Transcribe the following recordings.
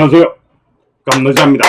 안녕하세요. 깜너자입니다.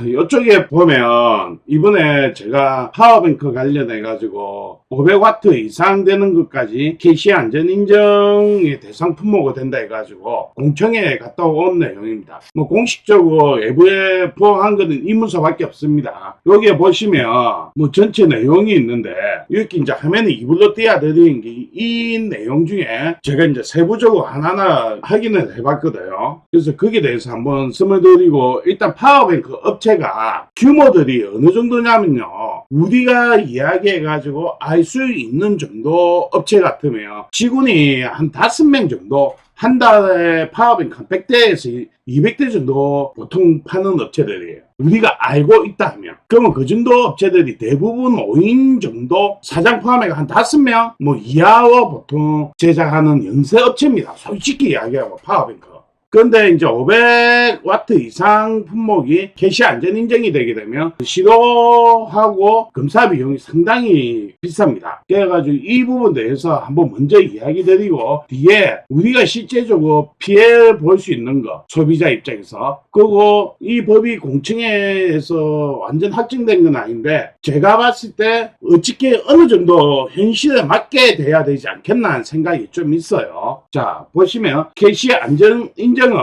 이쪽에 보면 이번에 제가 파워뱅크 관련해 가지고 500와트 이상 되는 것까지 KC 안전 인정의 대상 품목이 된다 해 가지고 공청회에 갔다 온 내용입니다. 뭐 공식적으로 외부에 포함한 거는 이 문서밖에 없습니다. 여기에 보시면 뭐 전체 내용이 있는데 이렇게 이제 화면에 이불로 띄어 드리는 게 이 내용 중에 제가 이제 세부적으로 하나하나 확인을 해봤거든요. 그래서 거기에 대해서 한번 설명드리고 일단 파워뱅크 업 체가 규모들이 어느 정도냐면요. 우리가 이야기해가지고 알 수 있는 정도 업체 같으면 직원이 한 다섯 명 정도 한 달에 파워뱅크 한 100대에서 200대 정도 보통 파는 업체들이에요. 우리가 알고 있다 하면. 그러면 그 정도 업체들이 대부분 5인 정도 사장 포함해가 한 5명 뭐 이하와 보통 제작하는 영세 업체입니다. 솔직히 이야기하고 파워뱅크. 그런데 이제 500와트 이상 품목이 캐시 안전 인정이 되게 되면 시도하고 검사 비용이 상당히 비쌉니다. 그래가지고 이 부분 대해서 한번 먼저 이야기 드리고 뒤에 우리가 실제적으로 피해 볼 수 있는 거 소비자 입장에서 그리고 이 법이 공청회에서 완전 확정된 건 아닌데 제가 봤을 때 어떻게 어느 정도 현실에 맞게 돼야 되지 않겠나 하는 생각이 좀 있어요. 자 보시면 KC 안전 인 정은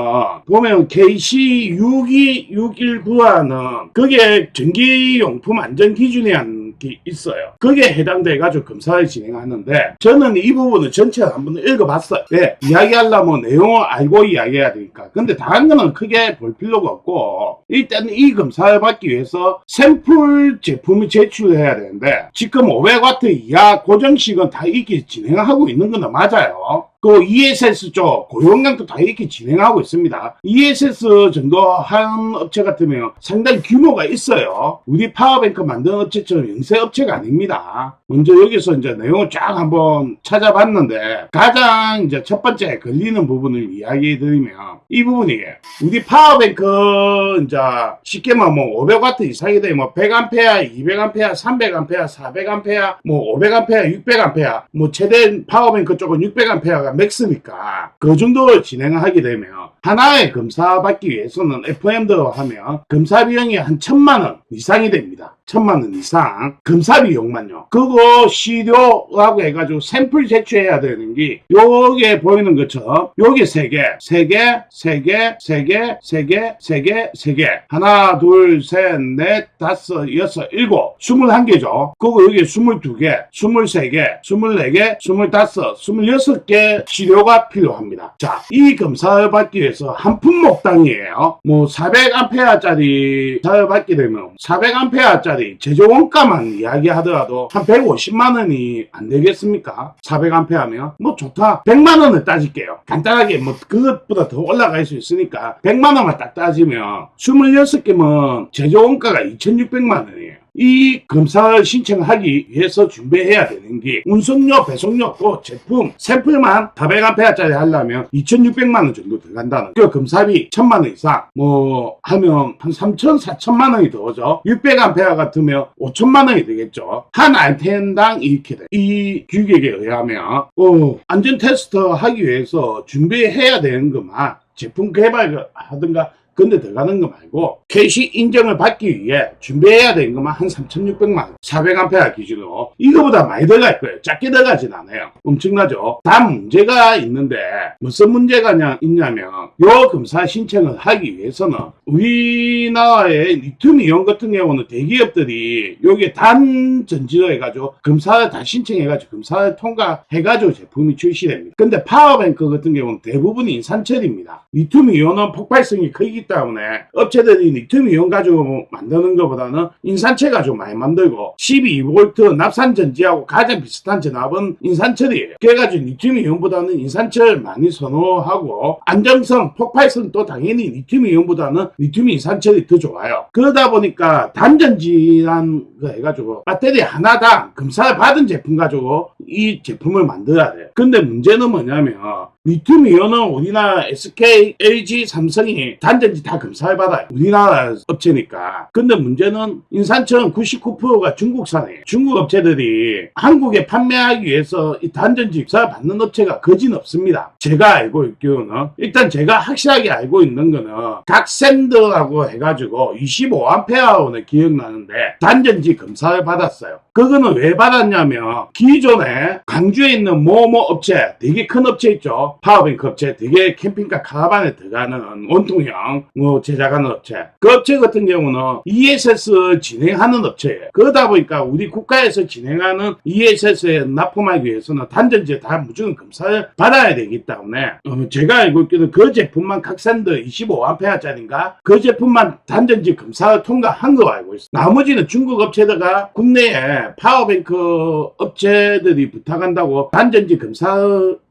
보면 KC 62619하는 그게 전기용품 안전 기준이 게 있어요. 그게 해당돼 가지고 검사를 진행하는데 저는 이 부분을 전체를 한번 읽어봤어요. 왜 이야기하려면 내용을 알고 이야기해야 되니까. 근데 다른 거는 크게 볼 필요가 없고 일단 이 검사를 받기 위해서 샘플 제품을 제출해야 되는데 지금 500와트 이하 고정식은 다 이렇게 진행하고 있는 거는 맞아요. 그 ESS 쪽 고용량도 다 이렇게 진행하고 있습니다. ESS 정도 한 업체 같으면 상당히 규모가 있어요. 우리 파워뱅크 만드는 업체처럼 영세 업체가 아닙니다. 먼저 여기서 이제 내용을 쫙 한번 찾아봤는데 가장 이제 첫 번째 걸리는 부분을 이야기해 드리면 이 부분이에요. 우리 파워뱅크 이제 쉽게 말하면 뭐 500와트 이상이 되면 뭐 100A, 200A, 300A, 400A, 뭐 500A, 600A, 뭐 최대 파워뱅크 쪽은 600A가 맥스니까 그 정도로 진행을 하게 되면 하나의 검사 받기 위해서는 FM도 하면 검사 비용이 한 천만 원 이상이 됩니다. 천만 원 이상 검사 비용만요. 그거 시료라고 해가지고 샘플 제출해야 되는 게 요게 보이는 것처럼 요게 세 개, 세 개, 세 개, 세 개, 세 개, 세 개, 세 개. 하나, 둘, 셋, 넷, 다섯, 여섯, 일곱, 스물한 개죠. 그거 여기 스물두 개, 스물세 개, 스물네 개, 스물다섯, 스물여섯 개 시료가 필요합니다. 자, 이 검사를 받기 위해서 한 품목당이에요. 뭐 400A짜리 사를 받게 되면 400A짜리 제조 원가만 이야기하더라도 한 150만 원이 안 되겠습니까? 400A면 뭐 좋다. 100만 원을 따질게요. 간단하게 뭐 그것보다 더 올라갈 수 있으니까 100만 원만 딱 따지면 26개면 제조 원가가 2,600만 원이에요. 이 검사를 신청하기 위해서 준비해야 되는 게 운송료, 배송료, 또 제품, 샘플만 400A짜리 하려면 2,600만 원 정도 들어간다는 그 검사비 1,000만 원 이상 뭐 하면 한 3,000, 4,000만 원이 들어오죠. 600A 같으면 5천만 원이 되겠죠. 한 안텐당 이렇게 돼. 이 규격에 의하면 어, 안전 테스트 하기 위해서 준비해야 되는 것만 제품 개발 하든가 근데 들어가는 거 말고 캐시 인정을 받기 위해 준비해야 되는 것만 한 3,600만 원, 400A 기준으로 이거보다 많이 들어갈 거예요. 작게 들어가진 않아요. 엄청나죠? 단 문제가 있는데 무슨 문제가 냐- 있냐면 요 검사 신청을 하기 위해서는 우리나라의 리튬 이온 같은 경우는 대기업들이 요게 단 전지로 해가지고 검사를 다 신청해가지고 검사를 통과해가지고 제품이 출시됩니다. 근데 파워뱅크 같은 경우는 대부분이 인산철입니다. 리튬 이온은 폭발성이 크기 때문에 업체들이 이온 가지고 만드는 것보다는 인산철 가지고 많이 만들고 12V 납산 전지하고 가장 비슷한 전압은 인산철이에요. 그래가지고 리튬 이온보다는 인산철 많이 선호하고 안정성, 폭발성 또 당연히 리튬 이온보다는 리튬 인산철이 더 좋아요. 그러다 보니까 단전지란 거 해가지고 배터리 하나당 검사를 받은 제품 가지고 이 제품을 만들어야 돼요. 근데 문제는 뭐냐면 리튬 이온은 우리나라 SK, LG, 삼성이 단전지 다 검사를 받아요. 우리나라 업체니까. 근데 문제는 인산철은 99%가 중국산이에요. 중국 업체들이 한국에 판매하기 위해서 이 단전지 검사 받는 업체가 거진 없습니다. 제가 알고 있기로는 일단 제가 확실하게 알고 있는 거는 각 샌드라고 해가지고 25A는 기억나는데 단전지 검사를 받았어요. 그거는 왜 받았냐면 기존에 광주에 있는 뭐뭐 업체 되게 큰 업체 있죠. 파워뱅크 업체 되게 캠핑카 카라반에 들어가는 원통형 뭐 제작하는 업체. 그 업체 같은 경우는 ESS 진행하는 업체예요. 그러다 보니까 우리 국가에서 진행하는 ESS에 납품하기 위해서는 단전지에 다 무조건 검사를 받아야 되기 때문에 어, 제가 알고 있기는 그 제품만 각산드 25A짜리인가 그 제품만 단전지 검사를 통과한 거 알고 있어요. 나머지는 중국 업체들가 국내에 파워뱅크 업체들이 부탁한다고 단전지 검사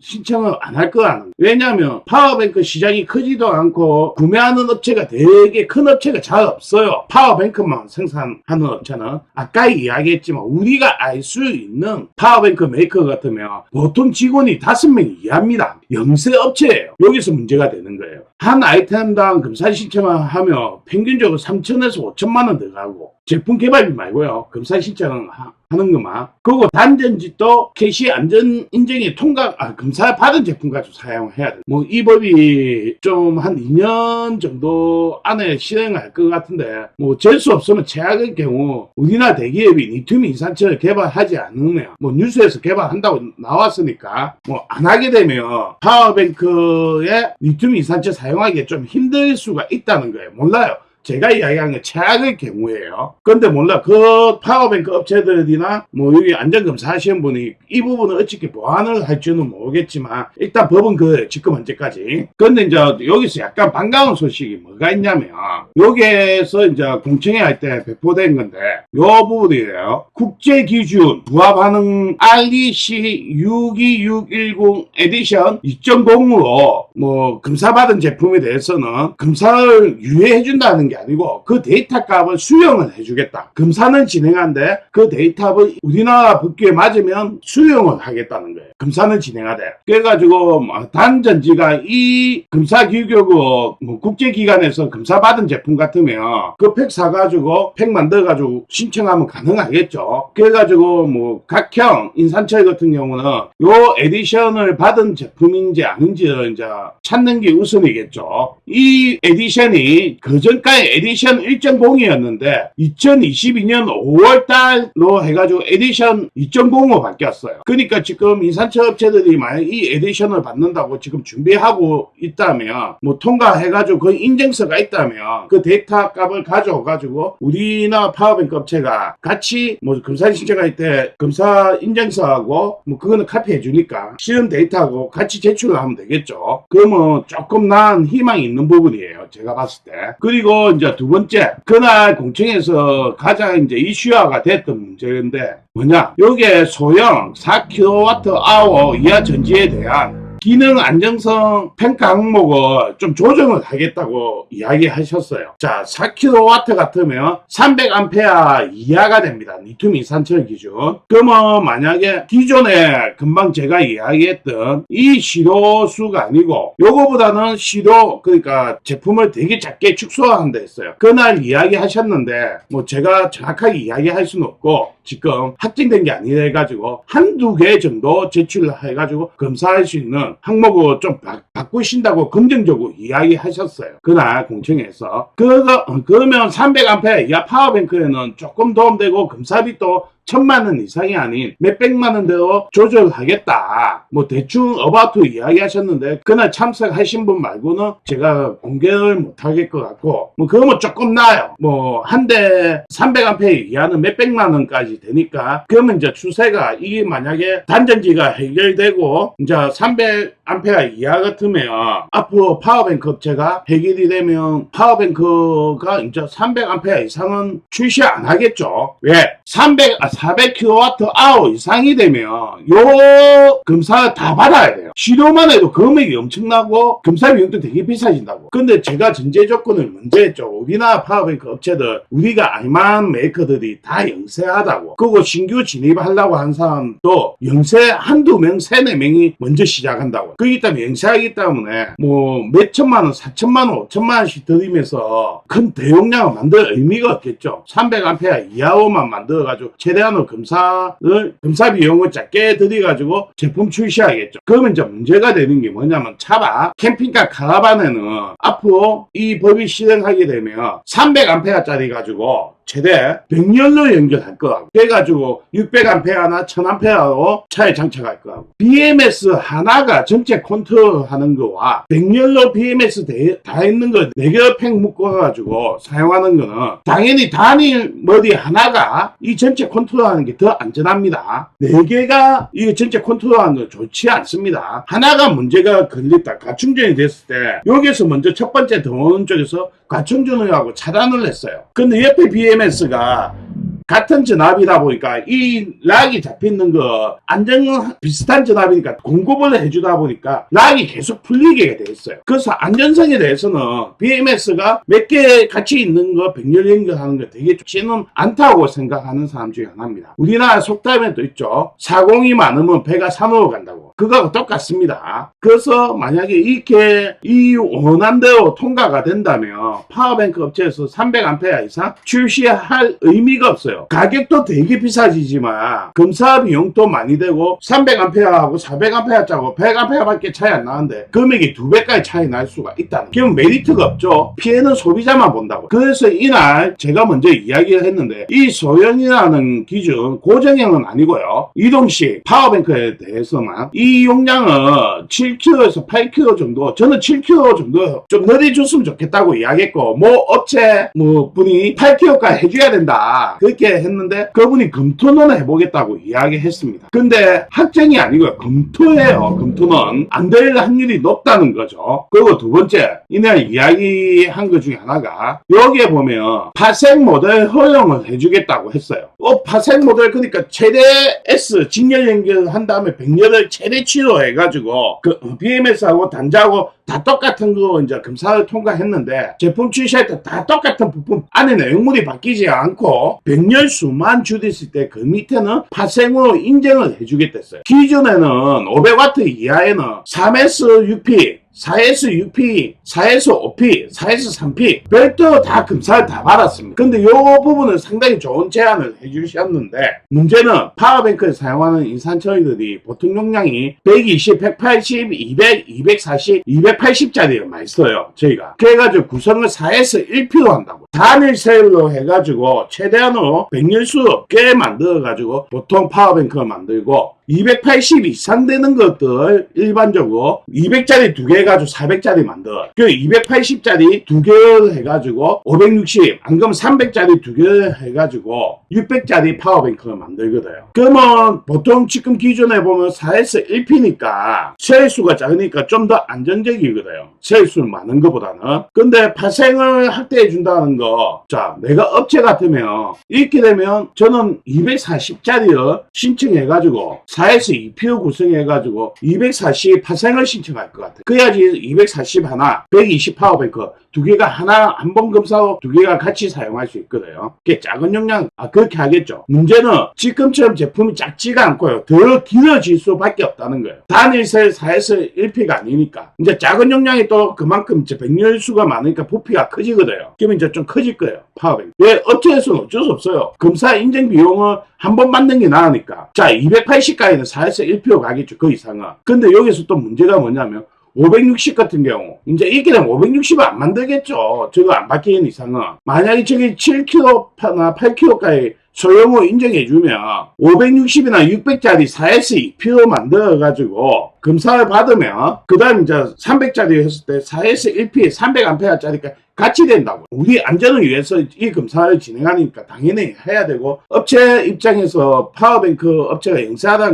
신청을 안할 거라는 왜냐하면 파워뱅크 시장이 크지도 않고 구매하는 업체가 되게 큰 업체가 잘 없어요. 파워뱅크만 생산하는 업체는 아까 이야기했지만 우리가 알 수 있는 파워뱅크 메이커 같으면 보통 직원이 다섯 명이 이해합니다. 영세 업체예요. 여기서 문제가 되는 거예요. 한 아이템당 검사 신청을 하면 평균적으로 3천에서 5천만 원 들어가고 제품 개발비 말고요. 검사 신청을 하- 하는 것만. 그리고 단전지도 캐시 안전 인증이 통과, 아, 검사 받은 제품 가지고 사용해야 돼. 뭐, 이 법이 좀 한 2년 정도 안에 실행할 것 같은데, 뭐, 잴수 없으면 최악의 경우, 우리나라 대기업이 리튬 인산철을 개발하지 않으면, 뭐, 뉴스에서 개발한다고 나왔으니까, 뭐, 안 하게 되면, 파워뱅크에 리튬 인산철 사용 하기 좀 힘들 수가 있다는 거예요. 몰라요. 제가 이야기한 게 최악의 경우예요. 근데 몰라 그 파워뱅크 업체들이나 뭐 여기 안전검사 하시는 분이 이 부분을 어떻게 보완을 할지는 모르겠지만 일단 법은 그 지금 현재까지. 근데 이제 여기서 약간 반가운 소식이 뭐가 있냐면 여기에서 이제 공청회 할 때 배포된 건데 요 부분이에요. 국제 기준 부합하는 REC 62610 에디션 2.0으로 뭐 검사받은 제품에 대해서는 검사를 유예해 준다는 게 아니고 그 데이터 값을 수령을 해주겠다. 검사는 진행한데 그 데이터 값을 우리나라 법규에 맞으면 수령을 하겠다는 거예요. 검사는 진행하되. 그래가지고 뭐 단전지가 이 검사 규격으로 뭐 국제기관에서 검사받은 제품 같으면 그 팩 사가지고 팩 만들어가지고 신청하면 가능하겠죠. 그래가지고 뭐 각형 인산철 같은 경우는 요 에디션을 받은 제품인지 아닌지를 이제 찾는 게 우선이겠죠. 이 에디션이 그전까지 에디션 1.0이었는데 2022년 5월 달로 해가지고 에디션 2.0으로 바뀌었어요. 그러니까 지금 인산철 업체들이 만약 이 에디션을 받는다고 지금 준비하고 있다면 뭐 통과해가지고 그 인증서가 있다면 그 데이터 값을 가져가지고 우리나라 파워뱅크 업체가 같이 뭐 검사 신청할 때 검사 인증서하고 뭐 그거는 카피해 주니까 실험 데이터하고 같이 제출을 하면 되겠죠. 그러면 조금 나은 희망이 있는 부분이에요. 제가 봤을 때. 그리고 이제 두 번째 그날 공청에서 가장 이제 이슈화가 됐던 문제인데 뭐냐? 요게 소형 4kWh 이하 전지에 대한 기능 안정성 평가 항목을 좀 조정을 하겠다고 이야기하셨어요. 자, 4kW 같으면 300A 이하가 됩니다. 리튬 이산철 기준. 그러면 만약에 기존에 금방 제가 이야기했던 이 시료수가 아니고 요거보다는 시료 그러니까 제품을 되게 작게 축소한 데 있어요. 그날 이야기하셨는데 뭐 제가 정확하게 이야기할 수는 없고 지금 확정된 게 아니라 해가지고 한두 개 정도 제출을 해가지고 검사할 수 있는 항목을 좀 바, 바꾸신다고 긍정적으로 이야기하셨어요. 그날 공청에서. 그거, 그러면 300A 이하 파워뱅크에는 조금 도움되고 검사비도 천만 원 이상이 아닌 몇백만 원대로 조절하겠다. 뭐 대충 어바웃 이야기 하셨는데 그날 참석하신 분 말고는 제가 공개를 못 하겠 것 같고 뭐 그거면 조금 나아요. 뭐 한 대 300A 이하는 몇백만 원까지 되니까 그러면 이제 추세가 이게 만약에 단전지가 해결되고 이제 300A 이하 같으면 앞으로 파워뱅크 업체가 해결이 되면 파워뱅크가 이제 300A 이상은 출시 안 하겠죠. 왜? 300, 아, 400kWh 이상이 되면 요 검사를 다 받아야 돼요. 시료만 해도 금액이 엄청나고 검사 비용도 되게 비싸진다고. 근데 제가 전제 조건을 먼저 했죠. 우리나라 파워뱅크 업체들 우리가 알만한 메이커들이 다 영세하다고. 그리고 신규 진입하려고 한 사람도 영세 한두 명, 세네 명이 먼저 시작한다고. 그렇기 때문에 영세하기 때문에 뭐 몇천만 원, 사천만 원, 오천만 원씩 들이면서 큰 대용량을 만들 의미가 없겠죠. 300A 이하로만 만들어 가지고 최대한으로 검사를 검사 비용을 작게 들여가지고 제품 출시하겠죠. 그러면 이제 문제가 되는 게 뭐냐면 차박 캠핑카 카라반에는 앞으로 이 법이 실행하게 되면 300A짜리 가지고 최대 100년로 연결할 거하고. 그래가지고 600A나 1000A로 차에 장착할 거하고. BMS 하나가 전체 컨트롤하는 거와 100년로 BMS 대- 다 있는 거 4개 팩 묶어가지고 사용하는 거는 당연히 단일 머리 하나가 이 전체 컨트롤하는 게 더 안전합니다. 4개가 이 전체 컨트롤하는 건 좋지 않습니다 하나가 문제가 걸렸다 가충전이 됐을 때 여기서 먼저 첫 번째 들어오는 쪽에서 과충전을 하고 차단을 했어요. 근데 옆에 BMS가 같은 전압이다 보니까 이 락이 잡히는 거 안전 비슷한 전압이니까 공급을 해주다 보니까 락이 계속 풀리게 돼 있어요. 그래서 안전성에 대해서는 BMS가 몇 개 같이 있는 거 백렬 연결하는 거 되게 좋지는 않다고 생각하는 사람 중에 하나입니다. 우리나라 속담에도 있죠. 사공이 많으면 배가 산으로 간다고. 그거하고 똑같습니다. 그래서 만약에 이렇게 이 원한대로 통과가 된다면 파워뱅크 업체에서 300A 이상 출시할 의미가 없어요. 가격도 되게 비싸지지만 검사 비용도 많이 되고 300A하고 400A짜고 100A밖에 차이 안 나는데 금액이 두 배까지 차이 날 수가 있다는 그럼 메리트가 없죠. 피해는 소비자만 본다고. 그래서 이날 제가 먼저 이야기를 했는데 이 소형이라는 기준 고정형은 아니고요. 이동식 파워뱅크에 대해서만 이 용량은 7kg에서 8kg 정도 저는 7kg 정도 좀 늘려줬으면 좋겠다고 이야기했고 뭐 업체 뭐 분이 8kg까지 해줘야 된다 그렇게 했는데 그분이 검토는 해보겠다고 이야기했습니다. 근데 확정이 아니고요. 검토해요. 검토는 안 될 확률이 높다는 거죠. 그리고 두 번째 이날 이야기한 것 중에 하나가 여기에 보면 파생 모델 허용을 해주겠다고 했어요. 어 파생 모델 그러니까 최대 S 직렬 연결한 다음에 백렬을 최대 치로 해가지고 그 BMS하고 단자하고 다 똑같은 거 이제 검사를 통과했는데 제품 출시할 때 다 똑같은 부품 안에 내용물이 바뀌지 않고 백렬 수만 줄였을 때 그 밑에는 파생으로 인정을 해주겠댔어요. 기존에는 500W 이하에는 3S 6P 4S 6P, 4S 5P, 4S 3P 별도 다 검사를 다 받았습니다. 근데 요 부분은 상당히 좋은 제안을 해주셨는데 문제는 파워뱅크에 사용하는 인산처리들이 보통 용량이 120, 180, 200, 240, 280짜리를 많이 써요. 저희가. 그래가지고 구성을 4S 1P로 한다고. 단일 셀로 해가지고 최대한으로 백열수 꽤 만들어가지고 보통 파워뱅크를 만들고 280 이상 되는 것들 일반적으로 200짜리 두 개 해가지고 400짜리 만들어. 그 280짜리 두 개 해가지고 560, 안 그러면 300짜리 두 개 해가지고 600짜리 파워뱅크를 만들거든요. 그러면 보통 지금 기준에 보면 4S 1P니까 세일수가 작으니까 좀 더 안전적이거든요. 세일수 많은 것보다는. 근데 파생을 확대해 준다는 거, 자, 내가 업체 같으면 이렇게 되면 저는 240짜리를 신청해가지고 4S 2PO 구성해가지고 240 파생을 신청할 것 같아요. 그래야지 240 하나, 120 파워뱅크 두 개가 하나 한 번 검사로 두 개가 같이 사용할 수 있거든요. 그게 작은 용량 아 그렇게 하겠죠. 문제는 지금처럼 제품이 작지가 않고요. 더 길어질 수밖에 없다는 거예요. 단일셀 4S 1P가 아니니까 이제 작은 용량이 또 그만큼 이제 백렬수가 많으니까 부피가 커지거든요. 그러면 이제 좀 커질 거예요. 파워뱅크. 왜 업체에서는 어쩔 수 없어요. 검사 인증 비용을 한 번 받는 게 나으니까. 자 280까지 는 4S 1P로 가겠죠. 그 이상은. 근데 여기서 또 문제가 뭐냐면 560 같은 경우 이제 이렇게 되면 560을 안 만들겠죠. 저거 안 바뀌는 이상은 만약에 저기 7kg나 8kg까지 소형으로 인정해주면 560이나 600짜리 4S 2P로 만들어가지고 검사를 받으면 그 다음 이제 300짜리 했을 때 4S 1P 300A짜리가 같이 된다고. 우리 안전을 위해서 이 검사를 진행하니까 당연히 해야 되고 업체 입장에서 파워뱅크 업체가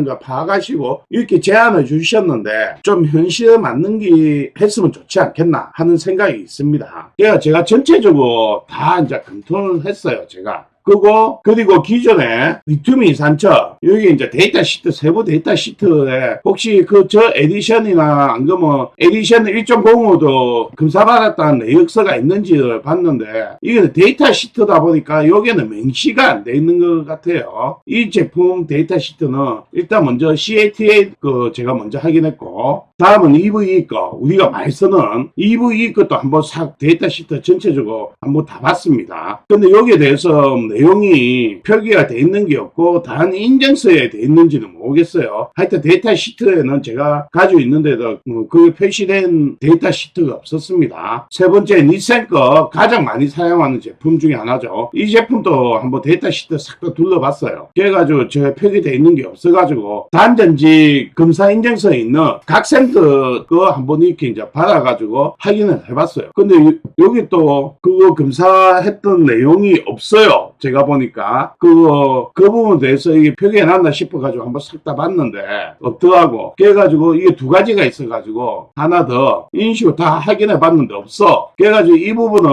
거 파악하시고 이렇게 제안을 주셨는데 좀 현실에 맞는 게 했으면 좋지 않겠나 하는 생각이 있습니다. 제가 전체적으로 다 이제 검토를 했어요. 제가. 그거 그리고 기존에 리튬 인산철 여기 이제 데이터 시트 세부 데이터 시트에 혹시 그 저 에디션이나 안 그러면 에디션 1.05도 검사받았다는 내역서가 있는지를 봤는데 이게 데이터 시트다 보니까 여기는 명시가 안 돼 있는 것 같아요. 이 제품 데이터 시트는 일단 먼저 CATA 그 제가 먼저 확인했고 다음은 EVE 거 우리가 많이 쓰는 EVE 것도 한번 싹 데이터 시트 전체적으로 한번 다 봤습니다. 근데 여기에 대해서 내용이 표기가 돼 있는 게 없고 단 인증서에 돼 있는지는 모르겠어요. 하여튼 데이터 시트에는 제가 가지고 있는데도 뭐 그게 표시된 데이터 시트가 없었습니다. 세 번째 니센 거 가장 많이 사용하는 제품 중에 하나죠. 이 제품도 한번 데이터 시트 싹 다 둘러봤어요. 그래가지고 저 표기돼 있는 게 없어가지고 단전지 검사 인증서에 있는 각 샘플 거 한번 이렇게 이제 받아가지고 확인을 해봤어요. 근데 요- 여기 또 그거 검사했던 내용이 없어요. 제가 보니까 그거 그 부분에 대해서 이게 표기해놨나 싶어가지고 한번 싹 다 봤는데 없더라고. 그래가지고 이게 두 가지가 있어가지고 하나 더 인식을 다 확인해 봤는데 없어. 그래가지고 이 부분은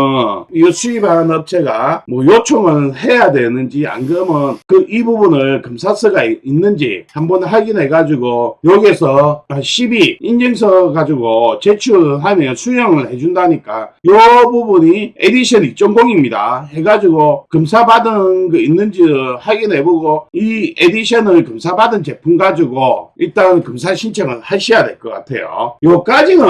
이거 수입한 업체가 뭐 요청을 해야 되는지 안 그러면 그 이 부분을 검사서가 이- 있는지 한번 확인해가지고 여기서 12 인증서 가지고 제출하면 수령을 해준다니까 요 부분이 에디션 2.0입니다. 해가지고 검사받 은 거 있는지 확인해보고 이 에디션을 검사받은 제품 가지고 일단 검사 신청을 하셔야 될 것 같아요. 요까지는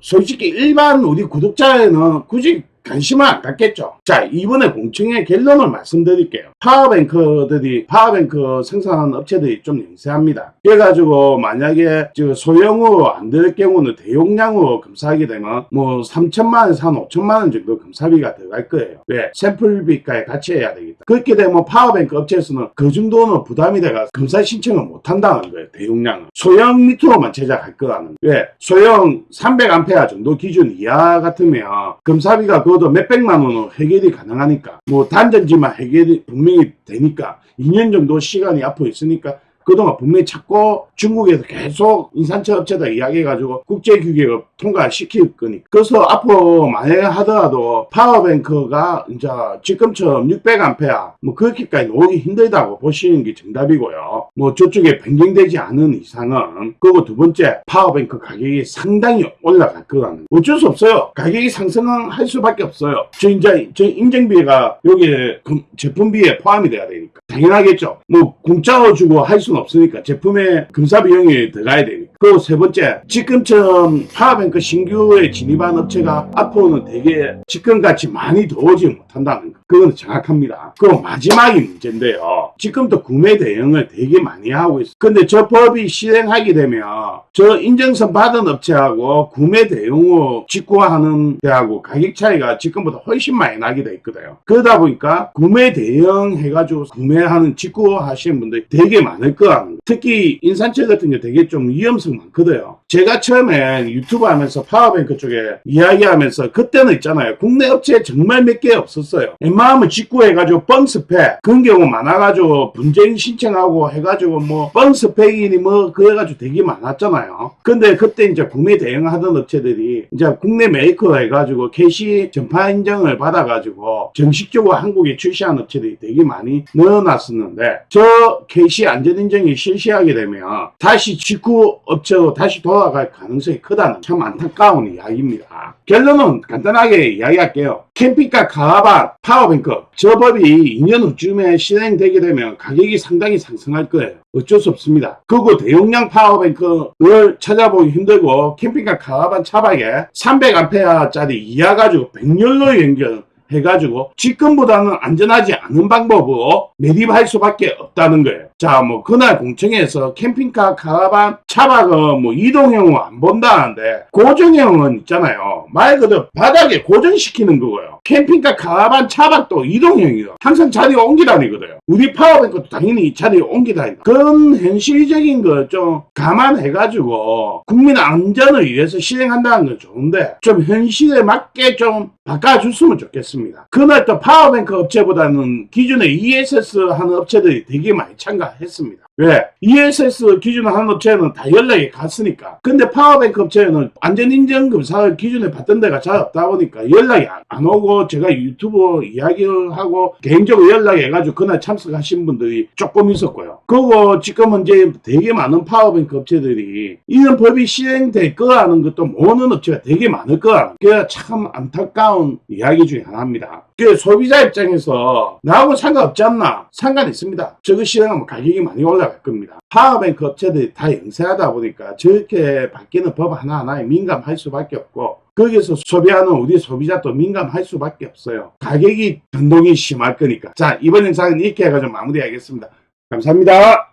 솔직히 일반 우리 구독자에는 굳이 관심을 안 갖겠죠. 자, 이번에 공청회 결론을 말씀드릴게요. 파워뱅크들이, 파워뱅크 생산하는 업체들이 좀 영세합니다. 그래가지고, 만약에, 저 소형으로 안 될 경우는 대용량으로 검사하게 되면, 뭐, 3천만원에서 한 5천만원 정도 검사비가 들어갈 거예요. 왜? 샘플비까지 같이 해야 되겠다. 그렇게 되면 파워뱅크 업체에서는 그 정도는 부담이 돼가 검사 신청을 못 한다는 거예요. 대용량은. 소형 밑으로만 제작할 거라는. 왜? 소형 300A 정도 기준 이하 같으면, 검사비가 그 것도 몇백만 원으로 해결이 가능하니까 뭐 단전지만 해결이 분명히 되니까 2년 정도 시간이 앞으로 있으니까 그동안 분명히 찾고 중국에서 계속 인산철 업체들 이야기해가지고 국제 규격을 통과시킬 거니까. 그래서 앞으로 만약에 하더라도 파워뱅크가 이제 지금처럼 600A 뭐 그렇게까지 나오기 힘들다고 보시는 게 정답이고요. 뭐 저쪽에 변경되지 않은 이상은 그리고 두 번째 파워뱅크 가격이 상당히 올라갈 거라는 거. 어쩔 수 없어요. 가격이 상승은 할 수밖에 없어요. 저 이제 저 인증비가 여기에 금- 제품비에 포함이 돼야 되니까 당연하겠죠. 뭐 공짜로 주고 할수 는 없으니까 제품에 검사 비용이 들어가야 되니까. 그리고 세 번째 지금처럼 파워뱅크 신규에 진입한 업체가 앞으로는 되게 지금같이 많이 더오지 못한다는 거. 그건 정확합니다. 그리고 마지막이 문제인데요. 지금도 구매 대응을 되게 많이 하고 있어요. 근데 저 법이 실행하게 되면 저 인증서 받은 업체하고 구매 대응으로 직구하는 데하고 가격 차이가 지금보다 훨씬 많이 나게 돼 있거든요. 그러다 보니까 구매 대응 해가지고 구매하는 직구하시는 분들이 되게 많을 거라는 거예요. 특히 인산철 같은 게 되게 좀 위험성 많거든요. 제가 처음에 유튜브 하면서 파워뱅크 쪽에 이야기하면서 그때는 있잖아요. 국내 업체 정말 몇 개 없었어요. 하면 직구해가지고 뻥스펙 그런 경우 많아가지고 분쟁 신청하고 해가지고 뭐 뻥스펙이니 뭐 그래가지고 되게 많았잖아요. 근데 그때 이제 구매 대응하던 업체들이 이제 국내 메이커 해가지고 캐시 전파 인정을 받아가지고 정식적으로 한국에 출시한 업체들이 되게 많이 늘어났었는데 저 캐시 안전 인정이 실시하게 되면 다시 직구 업체로 다시 돌아갈 가능성이 크다는 참 안타까운 이야기입니다. 결론은 간단하게 이야기할게요. 캠핑카 카라반 파워뱅크 저 법이 2년 후쯤에 실행되게 되면 가격이 상당히 상승할 거예요. 어쩔 수 없습니다. 그리고 대용량 파워뱅크를 찾아보기 힘들고 캠핑카 카라반 차박에 300A짜리 이하 가지고 100열로 연결 해가지고 지금보다는 안전하지 않은 방법으로 매립할 수밖에 없다는 거예요. 자, 뭐 그날 공청에서 캠핑카 카라반 차박은 뭐 이동형은 안 본다는데 고정형은 있잖아요. 말 그대로 바닥에 고정시키는 거고요. 캠핑카 카라반 차박도 이동형이요. 항상 자리 옮기 다니거든요. 우리 파워뱅크도 당연히 자리 옮기 다니다. 그런 현실적인 걸좀 감안해가지고 국민 안전을 위해서 실행한다는 건 좋은데 좀 현실에 맞게 좀 바꿔줬으면 좋겠습니다. 그날 또 파워뱅크 업체보다는 기존에 ESS 하는 업체들이 되게 많이 참가했습니다. 왜? ESS 기준을 하는 업체는 다 연락이 갔으니까. 근데 파워뱅크 업체는 안전인증 검사 기준에 받던 데가 잘 없다 보니까 연락이 안, 안 오고 제가 유튜브 이야기를 하고 개인적으로 연락해가지고 그날 참석하신 분들이 조금 있었고요. 그리고 지금은 이제 되게 많은 파워뱅크 업체들이 이런 법이 시행될 거라는 것도 모르는 업체가 되게 많을 거라. 그게 참 안타까운 이야기 중에 하나입니다. 그 소비자 입장에서 나하고 상관없지 않나? 상관 있습니다. 저거 시행하면 가격이 많이 올라갈 겁니다. 파워뱅크 업체들이 다 영세하다 보니까 저렇게 바뀌는 법 하나하나에 민감할 수밖에 없고 거기서 소비하는 우리 소비자도 민감할 수밖에 없어요. 가격이 변동이 심할 거니까. 자, 이번 영상은 이렇게 해가지고 마무리하겠습니다. 감사합니다.